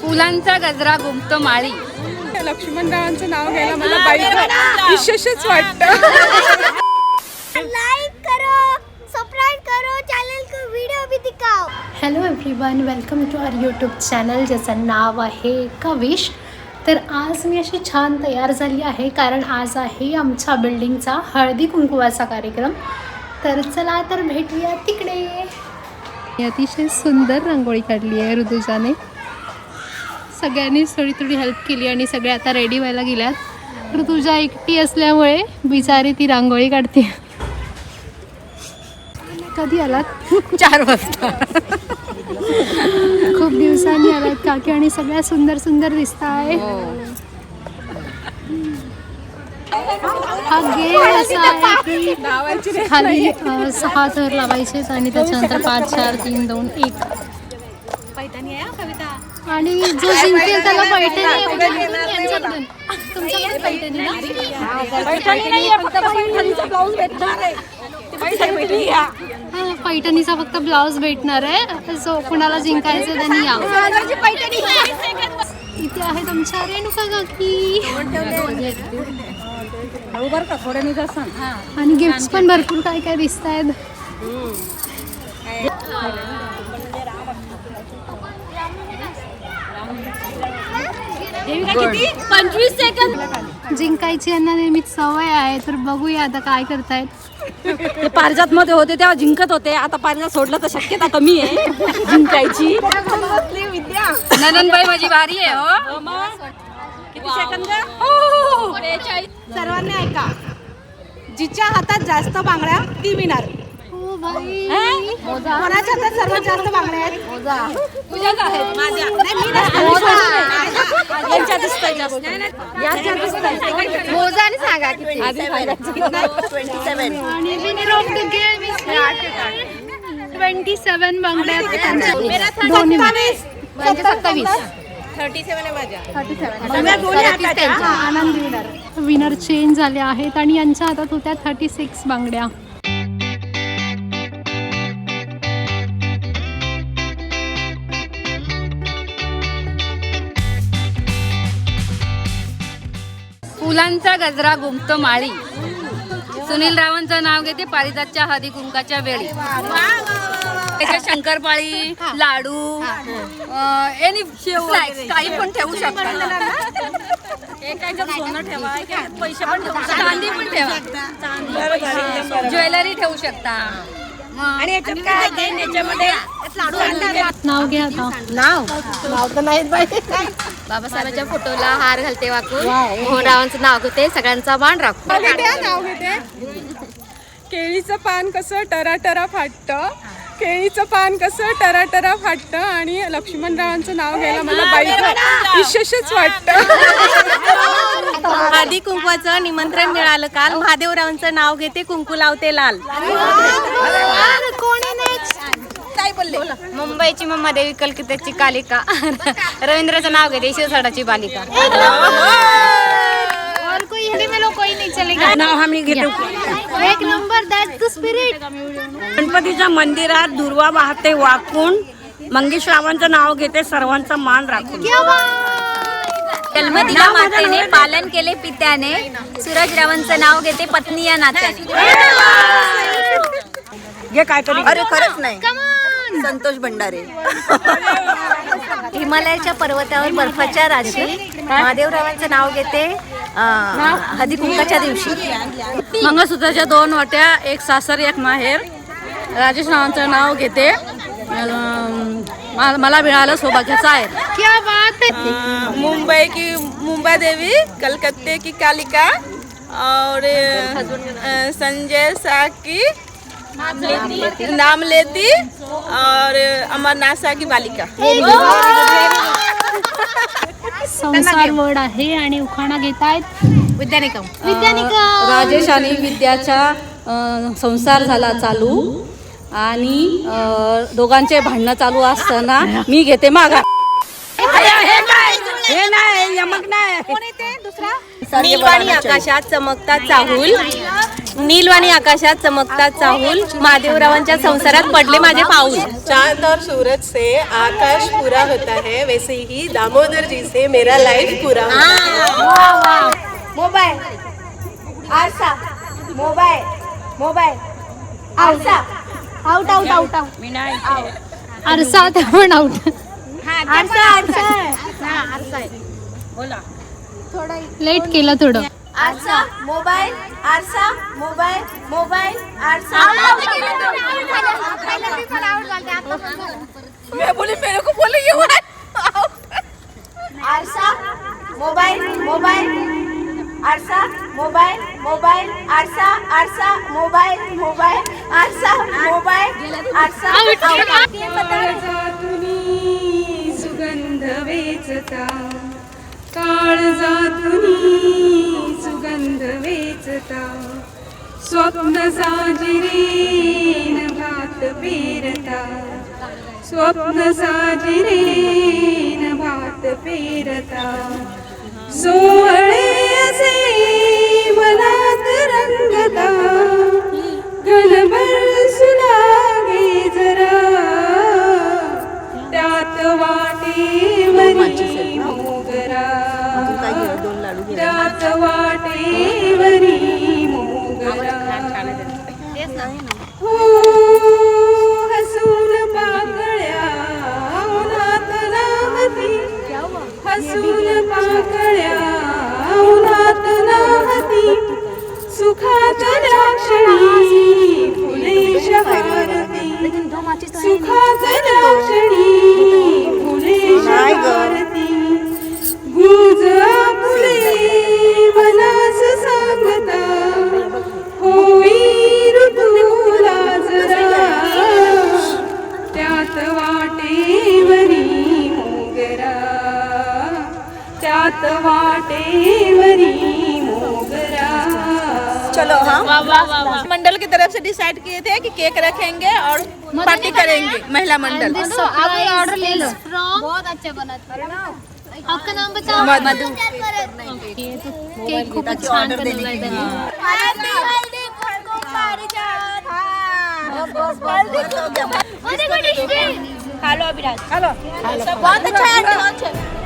फुलांचा गजरा गुमतो माळी. लक्ष्मणरावांचं नाव घ्यायला मला बाईक विशेषच वाटतं. Hello everyone welcome to our YouTube channel ज्याचं नाव आहे कविश. तर आज मी अशी छान तयार झाली आहे कारण आज आहे आमच्या बिल्डिंगचा हळदी कुंकुवाचा कार्यक्रम. तर चला तर भेटूया तिकडे. अतिशय सुंदर रांगोळी काढली आहे ऋतुजाने. सगळ्यांनी थोडी थोडी हेल्प केली आणि सगळे आता रेडी व्हायला गेल्यात. ऋतुजा एकटी असल्यामुळे बिचारी ती रांगोळी काढते. कधी आलात? चार वाजता. खूप दिवसांनी आलात काकी आणि सगळ्या सुंदर सुंदर दिसत आहे हा गेम असा आहे की खाली अ, सहा थर लावायचे आणि त्याच्यानंतर पाच चार तीन दोन एक. आणि जो जिंकेल त्याला पैठणी. तुमच्याकडे पैठणी ना हा, पैठणीचा फक्त ब्लाऊज भेटणार आहे. जो कुणाला जिंकायचं त्यांनी या. इथे आहे तुमच्या रेणुका काकी. आणि गिफ्ट पण भरपूर काय काय दिसत आहेत पंचवीस सेकंद जिंकायची यांना नेहमीच सवय आहे तर बघूया आता काय करतायत. ते पारिजात मध्ये होते तेव्हा जिंकत होते. आता पारिजात सोडलं तर शक्यता कमी आहे. जिंकायची. नननबाई माझी भारी आहे हो. किती सेकंद सर्वांनी ऐका. जिच्या हातात जास्त बांगड्या ती विणार. हो कोणाच्या हातात सर्वात जास्त बांगड्या आहेत? तुझ्याच आहेत. माझ्या. दिसतंय जास्त. ट्वेंटी सेवन बांगड्या आहेत त्यांच्या. दोन्ही सत्तावीस. आनंद विनर विनर चेंज झाले आहेत आणि यांच्या हातात होत्या थर्टी सिक्स बांगड्या. फुलांचा गजरा गुमतो माळी. सुनील रावांचं नाव घेते पारिजातच्या हळदी कुंकाच्या वेळी. त्याच्यात शंकरपाळी लाडू एनी काही पण ठेवू शकता. सोनं ठेवा पैसे पण ठेवा चांदी पण ठेवा. ज्वेलरी ठेवू शकता. आणि याच्यात काय नाव घ्या नाव? नाव तर बाई. बाबासाहेबांच्या फोटोला हार घालते वाकून. मोहनरावांचं नाव घेते सगळ्यांचा मान राखू नाव घेते नाव घेते. केळीचं पान कसं टराटरा फाटतं. केळीचं पान कसं टराटरा फाटतं आणि लक्ष्मणरावांचं नाव घ्यायला मला बाईक विशेषच वाटतं. आधी कुंकवाचं निमंत्रण मिळालं काल. महादेवरावांचं नाव घेते कुंकू लावते लाल. मुंबईची मम्मादेवी कलकत्त्याची कालिका. रवींद्राचं नाव घेते शिरसाडाची बालिका. और कोई हिंदी में लोग कोई नहीं चलेगा. नाव आम्ही घेतो. एक नंबर दैट्स द स्पिरिट गणपतीच्या मंदिरात दुर्वा वाहते वाकून. मंगेशरावांचं नाव घेते सर्वांचा मान राखून. जन्म दिला मातेने पालन केले पित्याने. सूरजरावांचं नाव घेते पत्नी या नात्याने. हे काहीतरी. अरे खरंच नाही. संतोष भंडारे. हिमालयाच्या पर्वतावर बर्फाच्या राशी. महादेवरावांचं नाव घेते हळदी कुंकाच्या दिवशी. मंगळसूत्राच्या दोन वाट्या एक सासर एक माहेर. राजेश रावांचं नाव घेते. मला मिळालं सौभाग्याचं आहे क्या बात है. मुंबई की मुंबई देवी कलकत्ते की कालिका और संजय शाह की नाम लेती और अमरनाथ की बालिका। संसार वड आहे आणि उखाणा घेत आहेत. विद्यानिका राजेश आणि विद्याचा संसार झाला चालू. आणि दोघांचे भांडणं चालू असताना मी घेते माघार. हे नाही यमक नाही. नीलवाणी आकाशात चमकता चाहूल. नीलवाणी आकाशात चमकता चाहूल. महादेवरावांच्या संसारात पडले माझे पाऊल. चांद और सूरज से आकाश पूरा होता है वैसे ही दामोदर जी से मेरा लाइफ पूरा होता है. मोबाईल आरसा। मोबाईल मोबाईल आरसा। आउट आउट आउट आउट आरसा पण आउट आरसा आरसा लेट केलं थोडं. आरसा मोबाईल आरसा मोबाईल मोबाईल आरसा. आरसा मोबाईल मोबाईल आरसा मोबाईल मोबाईल आरसा आरसा मोबाईल मोबाईल आरसा मोबाईल आरसा. सुगंध वेचता. सुगंध वेचता. स्वप्न साजिरेन भात पेरता. स्वप्न साजिरेन भात पेरता. सोहळे असे मनात रंगता. घनभर सुलागे जरा. त्यात वाटेवरी मोगरा. त्यात वाटेवरी हो हसून पाकळ्या हसून पाकळ्या चलो हाँ मंडल की तरफ़ से डिसाइड किए थे कि केक रखेंगे और पार्टी करेंगे महिला मंडल ऑर्डर ले लो बहुत अच्छे बना आपका नाम बताओ मधु केक बनवलाय त्यांनी हेलो अभिराज हेलो बहुत अच्छा है